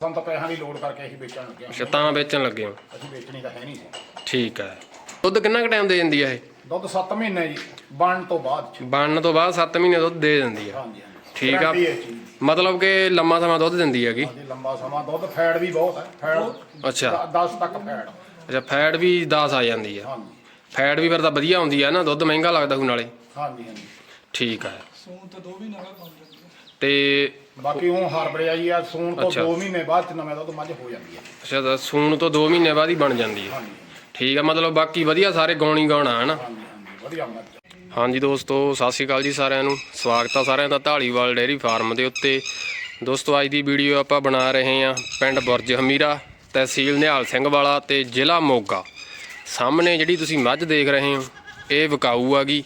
ਸਾਨੂੰ ਤਾਂ ਪੈਸਿਆਂ ਦੀ ਲੋੜ ਕਰਕੇ ਅਸੀਂ ਵੇਚਣ ਲੱਗੇ ਹਾਂ। ਅੱਛਾ ਤਾਂ ਵੇਚਣ ਲੱਗੇ ਹੋ। ਅਸੀਂ ਵੇਚਣੀ ਤਾਂ ਹੈ ਨਹੀਂ ਸੀ ਠੀਕ ਹੈ। ਦੁੱਧ ਕਿੰਨਾ ਕੁ ਟਾਈਮ ਦੇ ਜਾਂਦੀ ਹੈ ਇਹ? ਦੁੱਧ 7 ਮਹੀਨੇ ਜੀ ਬਣਨ ਤੋਂ ਬਾਅਦ ਚ। ਬਣਨ ਤੋਂ ਬਾਅਦ 7 ਮਹੀਨੇ ਦੁੱਧ ਦੇ ਦਿੰਦੀ ਹੈ। ਹਾਂਜੀ ਹਾਂਜੀ। ਠੀਕ ਆ। Guarantee ਹੈ ਇਸ ਚੀਜ਼ ਦੀ। ਮਤਲਬ ਕਿ ਲੰਮਾ ਸਮਾਂ ਦੁੱਧ ਦਿੰਦੀ ਹੈਗੀ? ਹਾਂਜੀ ਲੰਬਾ ਸਮਾਂ। ਦੁੱਧ ਫੈਟ ਵੀ ਬਹੁਤ ਹੈ। ਫੈਟ ਅੱਛਾ। 10 ਤੱਕ ਫੈਟ ਅੱਛਾ ਫੈਟ ਵੀ 10 ਆ ਜਾਂਦੀ ਹੈ। ਹਾਂਜੀ। ਫੈਟ ਵੀ ਫਿਰ ਤਾਂ ਵਧੀਆ ਹੁੰਦੀ ਹੈ ਨਾ ਦੁੱਧ ਮਹਿੰਗਾ ਲੱਗਦਾ ਹੂ ਨਾਲੇ ਹਾਂਜੀ ਹਾਂਜੀ। ਠੀਕ ਹੈ। ਸੂਨ ਤਾਂ ਦੋ ਬਣ ਜਾਂਦੀ ਹੈ ਤੇ ਬਾਕੀ ਉਹ ਹਰਬੜੇ ਆਈ ਆ ਸੂਣ ਤੋਂ ਅੱਛਾ। 2 ਮਹੀਨੇ ਬਾਅਦ ਚ ਨਵੇਂ ਦੁੱਧ ਮੱਝ ਹੋ ਜਾਂਦੀ ਹੈ। ਅੱਛਾ ਤਾਂ ਸੂਣ ਤੋਂ 2 ਮਹੀਨੇ ਬਾਅਦ ਹੀ ਬਣ ਜਾਂਦੀ ਹੈ। ਹਾਂਜੀ। ਠੀਕ ਹੈ ਮਤਲਬ ਬਾਕੀ ਵਧੀਆ ਸਾਰੇ ਗੌਣੀ ਗਾਉਣਾ ਹੈ ਨਾ ਹਾਂਜੀ ਹਾਂਜੀ ਵਧੀਆ ਮੱਝ ਹਾਂਜੀ ਦੋਸਤੋ ਸਤਿ ਸ਼੍ਰੀ ਅਕਾਲ ਜੀ ਸਾਰਿਆਂ ਨੂੰ। ਸਵਾਗਤ ਆ ਸਾਰਿਆਂ ਦਾ ਢਾਲੀਵਾਲ ਡੇਅਰੀ ਫਾਰਮ ਦੇ ਉੱਤੇ। ਦੋਸਤੋ ਅੱਜ ਦੀ ਵੀਡੀਓ ਆਪਾਂ ਬਣਾ ਰਹੇ ਹਾਂ ਪਿੰਡ ਬੁਰਜ ਹਮੀਰਾ ਤਹਿਸੀਲ ਨਿਹਾਲ ਸਿੰਘ ਵਾਲਾ ਤੇ ਜ਼ਿਲ੍ਹਾ ਮੋਗਾ। ਸਾਹਮਣੇ ਜਿਹੜੀ ਤੁਸੀਂ ਮੱਝ ਦੇਖ ਰਹੇ ਹੋ ਇਹ ਵਿਕਾਊ ਆਗੀ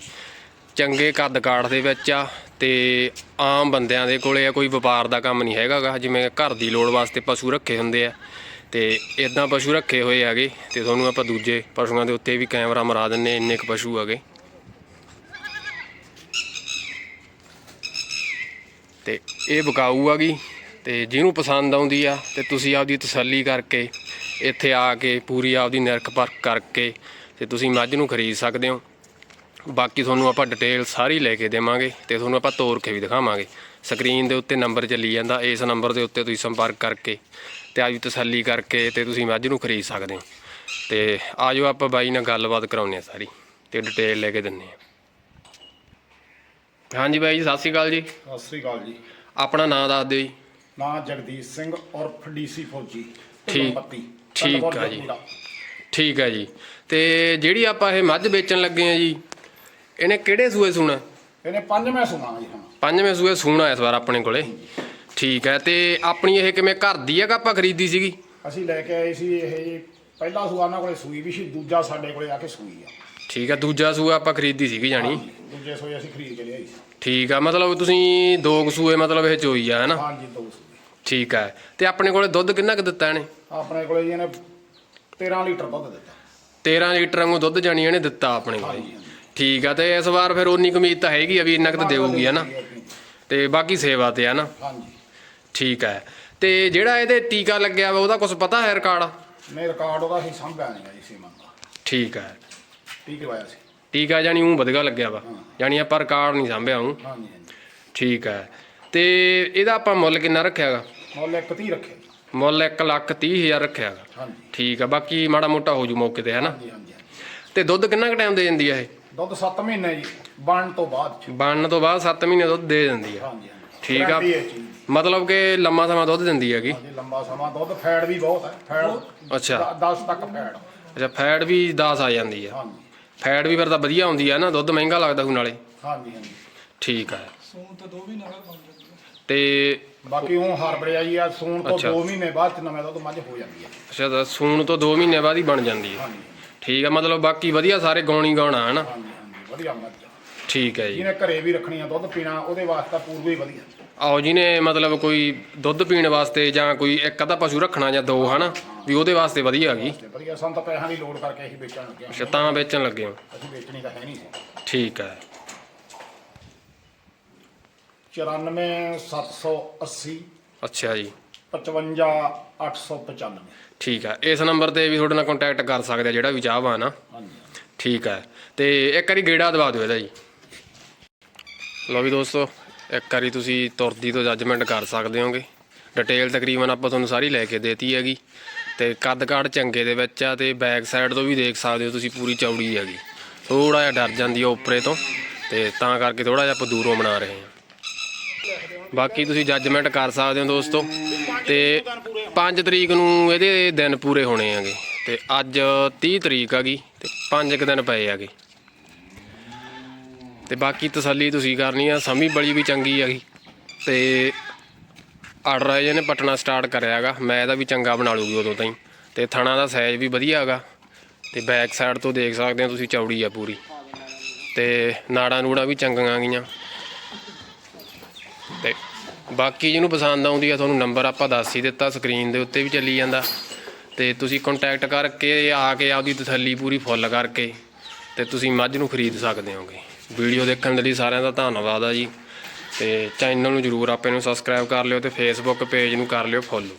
ਚੰਗੇ ਕੱਦ ਕਾਠ ਦੇ ਵਿੱਚ ਆ। ਤੇ ਆਮ ਬੰਦਿਆਂ ਦੇ ਕੋਲੇ ਆ, ਕੋਈ ਵਪਾਰ ਦਾ ਕੰਮ ਨਹੀਂ ਹੈਗਾਗਾ ਜਿਵੇਂ ਘਰ ਦੀ ਲੋੜ ਵਾਸਤੇ ਪਸ਼ੂ ਰੱਖੇ ਹੁੰਦੇ ਆ। ਤੇ ਇਦਾਂ ਪਸ਼ੂ ਰੱਖੇ ਹੋਏ ਹੈਗੇ ਤੇ ਤੁਹਾਨੂੰ ਆਪਾਂ ਦੂਜੇ ਪਸ਼ੂਆਂ ਦੇ ਉੱਤੇ ਵੀ ਕੈਮਰਾ ਮਰਾ ਦਿੰਨੇ ਇੰਨੇ ਕੁ ਪਸ਼ੂ ਹੈਗੇ। ਤੇ ਇਹ ਵਿਕਾਊ ਆਗੀ ਤੇ ਜਿਹਨੂੰ ਪਸੰਦ ਆਉਂਦੀ ਆ ਤੇ ਤੁਸੀਂ ਆਪਦੀ ਤਸੱਲੀ ਕਰਕੇ ਇੱਥੇ ਆ ਕੇ ਪੂਰੀ ਆਪਦੀ ਨਿਰਖ ਪਰਖ ਕਰਕੇ ਤੇ ਤੁਸੀਂ ਮੱਝ ਨੂੰ ਖਰੀਦ ਸਕਦੇ ਹੋ। ਬਾਕੀ ਤੁਹਾਨੂੰ ਆਪਾਂ ਡਿਟੇਲ ਸਾਰੀ ਲੈ ਕੇ ਦੇਵਾਂਗੇ ਤੇ ਤੁਹਾਨੂੰ ਆਪਾਂ ਤੋਰ ਕੇ ਵੀ ਦਿਖਾਵਾਂਗੇ। ਸਕਰੀਨ ਦੇ ਉੱਤੇ ਨੰਬਰ ਚੱਲੀ ਜਾਂਦਾ ਇਸ ਨੰਬਰ ਦੇ ਉੱਤੇ ਤੁਸੀਂ ਸੰਪਰਕ ਕਰਕੇ ਤੇ ਆਪਦੀ ਤਸੱਲੀ ਕਰਕੇ ਤੇ ਤੁਸੀਂ ਮੱਝ ਨੂੰ ਖਰੀਦ ਸਕਦੇ ਹੋ। ਤੇ ਆਜੋ ਆਪਾਂ ਬਾਈ ਨਾਲ ਗੱਲਬਾਤ ਕਰਾਉਂਦੇ ਆ ਸਾਰੀ ਤੇ ਡਿਟੇਲ ਲੈ ਕੇ ਦਿੰਨੇ ਆ ਹਾਂਜੀ ਬਾਈ ਜੀ ਸਤਿ ਸ਼੍ਰੀ ਅਕਾਲ ਜੀ। ਸਤਿ ਸ੍ਰੀ ਅਕਾਲ ਜੀ। ਆਪਣਾ ਨਾਮ ਦੱਸ ਦਿਓ ਜੀ। ਨਾਂ ਜਗਦੀਸ਼ ਸਿੰਘ ਉਰਫ ਡੀਸੀ ਫੌਜੀ ਠੀਕ- ਠੀਕ ਆ ਜੀ। ਠੀਕ ਹੈ ਜੀ। ਤੇ ਜਿਹੜੀ ਆਪਾਂ ਇਹ ਮੱਝ ਵੇਚਣ ਲੱਗੇ ਆ ਜੀ ਇਹਨੇ ਕਿਹੜੇ ਸੂਏ ਸੂਣਾ? ਇਹਨੇ ਪੰਜਵੇਂ ਸੁਣਾ ਜੀ ਪੰਜਵੇਂ ਸੂਏ ਸੂਣਾ ਇਸ ਵਾਰ ਆਪਣੇ ਕੋਲੇ। ਠੀਕ ਹੈ ਤੇ ਆਪਣੀ ਇਹ ਕਿਵੇਂ ਘਰ ਦੀ ਹੈ ਕਿ ਆਪਾਂ ਖਰੀਦੀ ਸੀਗੀ? ਅਸੀਂ ਲੈ ਕੇ ਆਏ ਸੀ ਇਹ ਜੀ ਪਹਿਲਾ ਸੂਆ ਉਹਨਾਂ ਕੋਲੇ ਸੂਈ ਵੀ ਸੀ ਦੂਜਾ ਸਾਡੇ ਕੋਲੇ ਆ ਕੇ ਸੂਈ ਆ। ਠੀਕ ਹੈ ਦੂਜਾ ਸੂਆ ਆਪਾਂ ਖਰੀਦੀ ਸੀਗੀ ਹਾਂਜੀ, ਦੂਜੇ ਸੂਏ ਅਸੀਂ ਖਰੀਦ ਕੇ ਲਿਆਈ ਸੀ। ਠੀਕ ਆ ਮਤਲਬ ਤੁਸੀਂ ਦੋ ਕੁ ਸੂਏ ਮਤਲਬ ਇਹ ਚੋਈ ਆ ਹੈਨਾ? ਹਾਂਜੀ ਦੋ ਸੂਏ। ਠੀਕ ਹੈ ਤੇ ਆਪਣੇ ਕੋਲੇ ਦੁੱਧ ਕਿੰਨਾ ਕੁ ਦਿੱਤਾ ਇਹਨੇ? ਆਪਣੇ ਕੋਲੇ ਜੀ ਇਹਨੇ 13 ਲੀਟਰ ਦੁੱਧ ਦਿੱਤਾ। 13 ਲੀਟਰ ਵਾਂਗੂ ਦੁੱਧ ਜਾਣੀ ਇਹਨੇ ਦਿੱਤਾ ਆਪਣੇ ਕੋਲੇ। ਠੀਕ ਆ ਤੇ ਇਸ ਵਾਰ ਫਿਰ ਉਨੀ ਕਮੀਜ਼ ਤਾਂ ਹੈਗੀ ਆ ਵੀ ਇੰਨਾ ਕੁ ਤਾਂ ਦੇਊਗੀ ਹੈਨਾ ਤੇ ਬਾਕੀ ਸੇਵਾ ਤੇ ਆ ਨਾ? ਹਾਂਜੀ। ਠੀਕ ਹੈ ਤੇ ਜਿਹੜਾ ਇਹਦੇ ਟੀਕਾ ਲੱਗਿਆ ਵਾ ਉਹਦਾ ਕੁਝ ਪਤਾ ਹੈ ਰਿਕਾਰਡ? ਨਹੀਂ ਰਿਕਾਰਡ ਉਹਦਾ ਅਸੀਂ ਸੰਭਿਆ ਨਹੀਂ ਜੀ ਸੀਮਨ ਦਾ। ਠੀਕ ਹੈ ਠੀਕ ਲਵਾਇਆ ਸੀ। ਟੀਕਾ ਜਾਨੀ ਉਹ ਵਧੀਆ ਲੱਗਿਆ ਵਾ। ਜਾਨੀ ਆਪਾਂ ਰਿਕਾਰਡ ਨਹੀਂ ਸਾਂਭਿਆ ਹੂੰ ਹਾਂਜੀ ਹਾਂਜੀ। ਠੀਕ ਹੈ ਤੇ ਇਹਦਾ ਆਪਾਂ ਮੁੱਲ ਕਿੰਨਾ ਰੱਖਿਆਗਾ? ਮੁੱਲ ਇੱਕ ਤੀ ਰੱਖਿਆ ਜੀ। ਮੁੱਲ 1 ਲੱਖ 30 ਹਜ਼ਾਰ ਰੱਖਿਆਗਾ। ਹਾਂਜੀ। ਠੀਕ ਆ ਬਾਕੀ ਮਾੜਾ ਮੋਟਾ ਹੋ ਜੂ ਮੌਕੇ ਤੇ ਹੈ ਨਾ? ਹਾਂਜੀ ਹਾਂਜੀ ਹਾਂਜੀ। ਤੇ ਦੁੱਧ ਕਿੰਨਾ ਕੁ ਟਾਈਮ ਦੇ ਜਾਂਦੀ ਆ ਇਹ? ਦੁੱਧ 7 ਮਹੀਨੇ ਜੀ ਬਣਨ ਤੋਂ ਬਾਅਦ ਚ। ਬਣਨ ਤੋਂ ਬਾਅਦ 7 ਮਹੀਨੇ ਦੁੱਧ ਦੇ ਦਿੰਦੀ ਆ। ਹਾਂਜੀ ਹਾਂਜੀ। ਠੀਕ ਆ। Guarantee ਹੈ ਇਸ ਚੀਜ਼ ਦੀ। ਮਤਲਬ ਕਿ ਲੰਮਾ ਸਮਾਂ ਦੁੱਧ ਦਿੰਦੀ ਹੈਗੀ? ਹਾਂਜੀ ਲੰਬਾ ਸਮਾਂ ਦੁੱਧ ਫੈਟ ਵੀ ਬਹੁਤ ਹੈ। ਫੈਟ ਅੱਛਾ। 10 ਤੱਕ ਫੈਟ। ਅੱਛਾ ਫੈਟ ਵੀ 10 ਆ ਜਾਂਦੀ ਆ। ਹਾਂਜੀ। ਫੈਟ ਵੀ ਫਿਰ ਤਾਂ ਵਧੀਆ ਹੁੰਦੀ ਆ ਨਾ ਦੁੱਧ ਮਹਿੰਗਾ ਲੱਗਦਾ ਹੂ ਨਾਲੇ। ਹਾਂਜੀ ਹਾਂਜੀ। ਠੀਕ ਆ। ਸੂਨ ਤਾਂ ਦੋ ਮਹੀਨੇ ਬਾਅਦ ਬਣ ਜਾਂਦੀ ਹੈ ਤੇ ਬਾਕੀ ਉਹ ਹਰਬੜੇ ਆਈ ਆ ਸੂਣ ਤੋਂ ਅੱਛਾ। 2 ਮਹੀਨੇ ਬਾਅਦ ਚ ਨਵੇਂ ਦੁੱਧ ਮੱਝ ਹੋ ਜਾਂਦੀ ਹੈ ਅੱਛਾ ਤਾਂ ਸੂਣ ਤੋਂ 2 ਮਹੀਨੇ ਬਾਅਦ ਹੀ ਬਣ ਜਾਂਦੀ ਹੈ ਹਾਂਜੀ। ਠੀਕ ਆ ਮਤਲਬ ਬਾਕੀ ਵਧੀਆ ਸਾਰੇ ਗੌਣੀ ਗਾਉਣਾ ਹੈ ਨਾ ਹਾਂਜੀ ਹਾਂਜੀ ਵਧੀਆ ਮੱਝ ਆ। ਠੀਕ ਹੈ ਜੀ। ਜਿਹਨੇ ਘਰੇ ਵੀ ਰੱਖਣੀ ਆ ਦੁੱਧ ਪੀਣਾ ਉਹਦੇ ਵਾਸਤੇ ਪੂਰਵ ਹੀ ਵਧੀਆ। ਆਓ ਜਿਹਨੇ ਮਤਲਬ ਕੋਈ ਦੁੱਧ ਪੀਣ ਵਾਸਤੇ ਜਾਂ ਕੋਈ ਇੱਕ ਅੱਧਾ ਪਸ਼ੂ ਰੱਖਣਾ ਜਾਂ ਦੋ ਹਨਾ? ਵੀ ਉਹਦੇ ਵਾਸਤੇ ਵਧੀਆ ਹੈਗੀ ਤੇ ਵਧੀਆ ਸਾਨੂੰ ਤਾਂ ਪੈਸਿਆਂ ਦੀ ਲੋੜ ਕਰਕੇ ਅਸੀਂ ਵੇਚਣ ਲੱਗੇ ਹਾਂ। ਅੱਛਾ ਤਾਂ ਵੇਚਣ ਲੱਗੇ ਹੋ। ਅਸੀਂ ਵੇਚਣੀ ਤਾਂ ਹੈ ਨਹੀਂ ਸੀ। ਠੀਕ ਹੈ 94780 ਅੱਛਾ ਜੀ। 55895 ਠੀਕ ਹੈ ਇਸ ਨੰਬਰ ਤੇ ਵੀ ਤੁਹਾਡੇ ਨਾਲ ਕੰਟੈਕਟ ਕਰ ਸਕਦੇ ਆ ਜਿਹੜਾ ਵੀ ਚਾਹਵਾ ਨਾ ਹਾਂਜੀ ਠੀਕ ਹੈ ਤੇ ਇੱਕ ਵਾਰੀ ਗੇੜਾ ਦਵਾ ਦਿਓ ਇਹਦਾ ਜੀ। ਲਓ ਵੀ ਦੋਸਤੋ ਇੱਕ ਵਾਰੀ ਤੁਸੀਂ ਤੁਰਦੀ ਤੋਂ ਜੱਜਮੈਂਟ ਕਰ ਸਕਦੇ ਹੋਗੇ। ਡਿਟੇਲ ਤਕਰੀਬਨ ਆਪਾਂ ਤੁਹਾਨੂੰ ਸਾਰੀ ਲੈ ਕੇ ਦੇਤੀ ਹੈਗੀ। ਤੇ ਕੱਦ ਕਾਠ ਚੰਗੇ ਦੇ ਵਿੱਚ ਆ ਤੇ ਬੈਕ ਸਾਈਡ ਤੋਂ ਵੀ ਦੇਖ ਸਕਦੇ ਹੋ ਤੁਸੀਂ ਪੂਰੀ ਚੌੜੀ ਹੈਗੀ। ਥੋੜਾ ਜਿਹਾ ਡਰ ਜਾਂਦੀ ਆ ਉੱਪਰੇ ਤੋਂ ਤੇ ਤਾਂ ਕਰਕੇ ਥੋੜਾ ਜਿਹਾ ਆਪਾਂ ਦੂਰੋਂ ਬਣਾ ਰਹੇ ਹਾਂ। ਬਾਕੀ ਤੁਸੀਂ ਜੱਜਮੈਂਟ ਕਰ ਸਕਦੇ ਹੋ ਦੋਸਤੋ। ਤੇ 5 ਤਰੀਕ ਨੂੰ ਇਹਦੇ ਦਿਨ ਪੂਰੇ ਹੋਣੇ ਹੈਗੇ। ਤੇ ਅੱਜ 30 ਤਰੀਕ ਹੈਗੀ ਤੇ 5 ਕੁ ਦਿਨ ਪਏ ਹੈਗੇ। ਤੇ ਬਾਕੀ ਤਸੱਲੀ ਤੁਸੀਂ ਕਰਨੀ ਆ, ਸਮੀ ਬਲੀ ਵੀ ਚੰਗੀ ਹੈਗੀ। ਤੇ ਆਰਡਰ ਆਏ ਨੇ ਪਟਣਾ ਸਟਾਰਟ ਕਰਿਆ ਹੈਗਾ, ਮੈਂ ਇਹਦਾ ਵੀ ਚੰਗਾ ਬਣਾ ਲੂਗੀ ਉਦੋਂ ਤਾਈਂ। ਤੇ ਥਣਾ ਦਾ ਸਾਈਜ਼ ਵੀ ਵਧੀਆ ਹੈਗਾ। ਤੇ ਬੈਕ ਸਾਈਡ ਤੋਂ ਦੇਖ ਸਕਦੇ ਹੋ ਤੁਸੀਂ ਚੌੜੀ ਆ ਪੂਰੀ। ਤੇ ਨਾੜਾਂ ਨੂੜਾਂ ਵੀ ਚੰਗੀਆਂ ਗਈਆਂ ਤੇ ਬਾਕੀ ਜਿਹਨੂੰ ਪਸੰਦ ਆਉਂਦੀ ਆ, ਤੁਹਾਨੂੰ ਨੰਬਰ ਆਪਾਂ ਦੱਸ ਹੀ ਦਿੱਤਾ ਸਕਰੀਨ ਦੇ ਉੱਤੇ ਵੀ ਚੱਲੀ ਜਾਂਦਾ। ਤੇ ਤੁਸੀਂ ਕੰਟੈਕਟ ਕਰਕੇ ਆ ਕੇ ਆਪਦੀ ਤਸੱਲੀ ਪੂਰੀ ਫੁੱਲ ਕਰਕੇ ਤੇ ਤੁਸੀਂ ਮੱਝ ਨੂੰ ਖਰੀਦ ਸਕਦੇ ਹੋਗੇ। ਵੀਡੀਓ ਦੇਖਣ ਦੇ ਲਈ ਸਾਰਿਆਂ ਦਾ ਧੰਨਵਾਦ ਆ ਜੀ। ਤੇ ਚੈਨਲ ਨੂੰ ਜਰੂਰ ਆਪੇ ਨੂੰ ਸਬਸਕ੍ਰਾਈਬ ਕਰ ਲਿਓ ਤੇ ਫੇਸਬੁੱਕ ਪੇਜ ਨੂੰ ਕਰ ਲਿਓ ਫੋਲੋ